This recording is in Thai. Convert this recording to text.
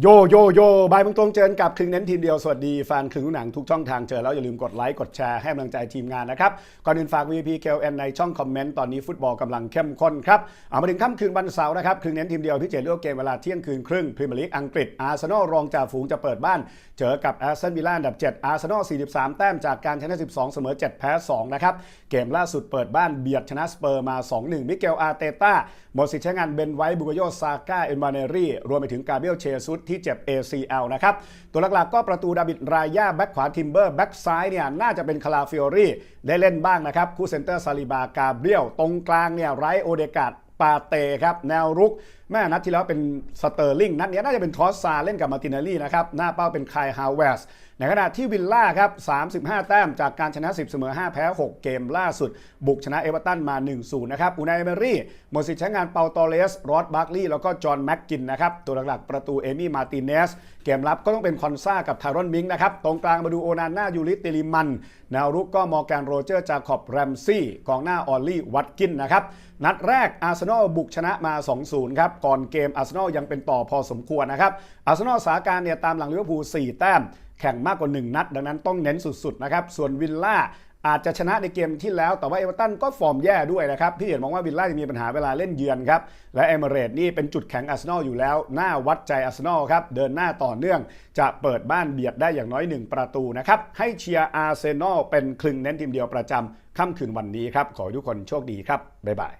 โยโยโยบายมืองตรงเจอกับครึ่งเน้นทีมเดียว สวัสดีแฟนครึ่งหนังทุกช่องทางเจอแล้ว อย่าลืมกดไลค์ กดแชร์ให้กำลังใจทีมงานนะครับ ก่อนอื่นฝาก VP KLN ในช่องคอมเมนต์ ตอนนี้ฟุตบอลกำลังเข้มข้นครับ เอามาถึงค่ำคืนวันเสาร์นะครับ ครึ่งเน้นทีมเดียวพิเศษเลือกเกมเวลาเที่ยงคืนครึ่งพรีเมียร์ลีกอังกฤษอาร์เซนอลรองจ่าฝูงจะเปิดบ้าน เจอกับแอสตันวิลล่าอันดับ 7 อาร์เซนอล 43 แต้มจากการชนะ 12 เสมอ 7 แพ้ 2 นะครับเกมล่าสุดเปิดบ้านเบียดชนะสเปอร์มา 2-1 มิเกลอาร์เตต้าหมดสิทธิ์ใช้งานเบนไวบุกโยซาก้าเอ็นมาเนรีรวมไปถึงกาเบรียลเชซุสที่เจ็บ ACL นะครับตัวหลักๆก็ประตูดาบิดรายาแบ็กขวาทิมเบอร์แบ็กซ้ายเนี่ยน่าจะเป็นคาราฟิโอรีได้เล่นบ้างนะครับคู่เซนเตอร์ซาลิบากาเบรียลตรงกลางเนี่ยไรโอเดกาด ปาเตครับแนวรุก แม่นัดที่แล้วเป็นสเตอร์ลิงนัดนี้น่าจะเป็นทอสซาเล่นกับมาร์ตินาลีนะครับหน้าเป้าเป็นคายฮาวเวสในขณะที่วิลล่าครับ 35 แต้มจากการชนะ 10 เสมอ 5 แพ้ 6 เกมล่าสุด บุกชนะเอเวอร์ตันมา 1-0 นะครับอูนายเอเมรี่หมดสิทธิ์ใช้งานเปาโตเลสรอดบาร์กลีย์แล้วก็จอห์นแม็กกินนะครับ ตัวหลักๆประตูเอมี่มาติเนส เกมรับก็ต้องเป็นคอนซ่ากับทารอนมิงนะครับ ตรงกลางมาดูโอนาน่ายูริติลิมัน แนวรุกก็มอร์แกนโรเจอร์จาคอบแรมซี่กองหน้าออลลี่วัตกินนะครับนัดแรกอาร์เซนอลบุกชนะมา 2-0 ครับ ก่อนเกมอาร์เซนอลยังเป็นต่อพอสมควรนะครับ อาร์เซนอลสาการเนี่ยตามหลังลิเวอร์พูล4แต้ม แข่งมากกว่า 1 นัด ดังนั้นต้องเน้นสุดๆนะครับ ส่วนวิลล่าอาจจะชนะในเกมที่แล้ว แต่ว่าเอเวอร์ตันก็ฟอร์มแย่ด้วยนะครับพี่เห็นมองว่าวิลล่าจะมีปัญหาเวลาเล่นเยือนครับ และเอเมเรตนี่เป็นจุดแข็งอาร์เซนอลอยู่แล้วหน้าวัดใจอาร์เซนอลครับเดินหน้าต่อเนื่องจะเปิดบ้านเบียดได้อย่างน้อย 1 ประตูนะครับให้เชียร์อาร์เซนอลเป็นคลึงเน้นทีมเดียวประจำค่ำคืนวันนี้ครับขอให้ทุกคนโชคดีครับบ๊ายบาย